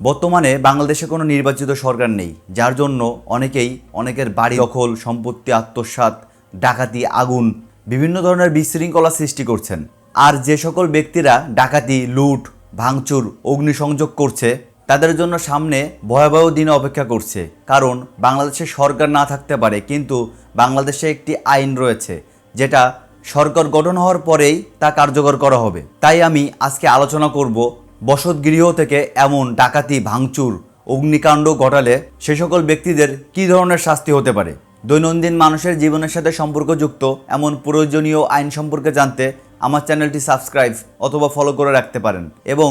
বর্তমানে বাংলাদেশে কোনো নির্বাচিত সরকার নেই, যার জন্য অনেকেই, অনেকের বাড়ি দখল, সম্পত্তি আত্মসাৎ, ডাকাতি, আগুন, বিভিন্ন ধরনের বিশৃঙ্খলা সৃষ্টি করছেন। আর যে সকল ব্যক্তিরা ডাকাতি, লুট, ভাঙচুর, অগ্নিসংযোগ করছে, তাদের জন্য সামনে ভয়াবহ দিন অপেক্ষা করছে। কারণ বাংলাদেশে সরকার না থাকতে পারে, কিন্তু বাংলাদেশে একটি আইন রয়েছে, যেটা সরকার গঠন হওয়ার পরেই তা কার্যকর করা হবে। তাই আমি আজকে আলোচনা করব বসতগৃহ থেকে এমন ডাকাতি, ভাঙচুর, অগ্নিকাণ্ড ঘটালে সে সকল ব্যক্তিদের কী ধরনের শাস্তি হতে পারে? দৈনন্দিন মানুষের জীবনের সাথে সম্পর্কযুক্ত এমন প্রয়োজনীয় আইন সম্পর্কে জানতে আমার চ্যানেলটি সাবস্ক্রাইব অথবা ফলো করে রাখতে পারেন এবং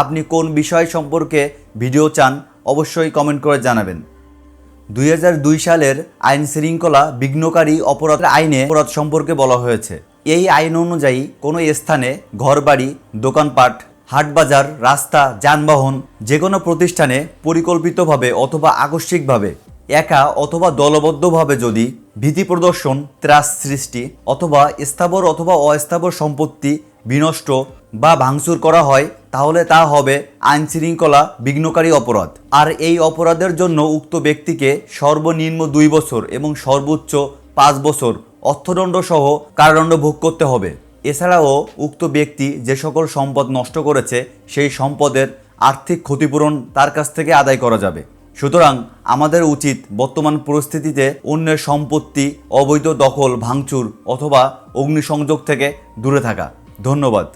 আপনি কোন বিষয় সম্পর্কে ভিডিও চান অবশ্যই কমেন্ট করে জানাবেন। দুই হাজার দুই সালের আইন শৃঙ্খলা বিঘ্নকারী অপরাধ আইনে অপরাধ সম্পর্কে বলা হয়েছে। এই আইন অনুযায়ী কোনো স্থানে ঘরবাড়ি, দোকানপাট হাটবাজার, রাস্তা, যানবাহন যে কোনো প্রতিষ্ঠানে পরিকল্পিতভাবে অথবা আকস্মিকভাবে, একা অথবা দলবদ্ধভাবে যদি ভীতি প্রদর্শন, ত্রাস সৃষ্টি অথবা স্থাবর অথবা অস্থাবর সম্পত্তি বিনষ্ট বা ভাঙচুর করা হয়, তাহলে তা হবে আইন শৃঙ্খলা বিঘ্নকারী অপরাধ। আর এই অপরাধের জন্য উক্ত ব্যক্তিকে সর্বনিম্ন দুই বছর এবং সর্বোচ্চ পাঁচ বছর অর্থদণ্ড সহ কারাদণ্ড ভোগ করতে হবে। এছাড়াও উক্ত ব্যক্তি যে সকল সম্পদ নষ্ট করেছে, সেই সম্পদের আর্থিক ক্ষতিপূরণ তার কাছ থেকে আদায় করা যাবে। সুতরাং আমাদের উচিত বর্তমান পরিস্থিতিতে অন্যের সম্পত্তি, অবৈধ দখল, ভাঙচুর অথবা অগ্নিসংযোগ থেকে দূরে থাকা। ধন্যবাদ।